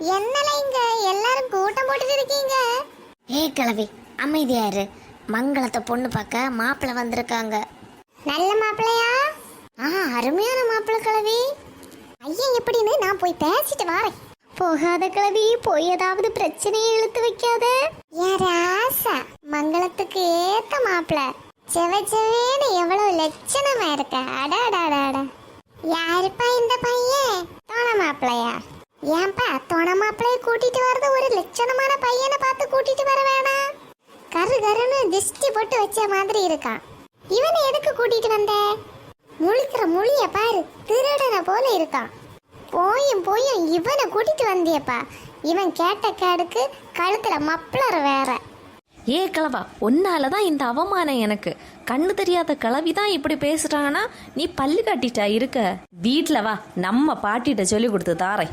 என்னல இங்க? எல்லாரும் கூட்டம் போட்டுட்டு இருக்கீங்க. ஏய் கிழவி அமைதியாரு மங்களத்தை பொண்ணு பார்க்க மாப்பிள்ளை வந்திருக்காங்க. நல்ல மாப்பிள்ளையா? ஆ அருமையான மாப்பிள்ளை கிழவி. ஐயன் எப்படின்னு நான் போய் பேசிட்டு வரேன். போகாத கிழவி. போய் ஏதாவது பிரச்சனையை இழுத்து வைக்காத. என் ராசா மங்களத்துக்கு ஏத்த மாப்பிள்ள. செவ செவேன்னு எவ்வளவு லட்சணமா இருக்க. அடாடாடாடா ஏன்பா தோண மாப்பிள்ளைய கூட்டிட்டு வர்றது ஒரு லட்சணமான பையனை பார்த்து கூட்டிட்டு வர வேணாம். கரு கருன்னு திஷ்டி போட்டு வச்ச மாதிரி இருக்கான். இவனை எதுக்கு கூட்டிட்டு வந்த? முழிக்கிற முழிய பாரு திருடனை போல இருக்கான். போயும் போயும் இவனை கூட்டிட்டு வந்தியப்பா. இவன் கேட்ட கேடுக்கு கழுத்துல மப்ளர் வேற. ஏ கிளவா உன்னால தான் இந்த அவமானம் எனக்கு. கண்ணு தெரியாத கிளவி தான் இப்படி பேசுறாங்கன்னா நீ பல்லு கட்டிட்டா இருக்க? வீட்டில் வா நம்ம பாட்டிகிட்ட சொல்லி கொடுத்து தாரேன்.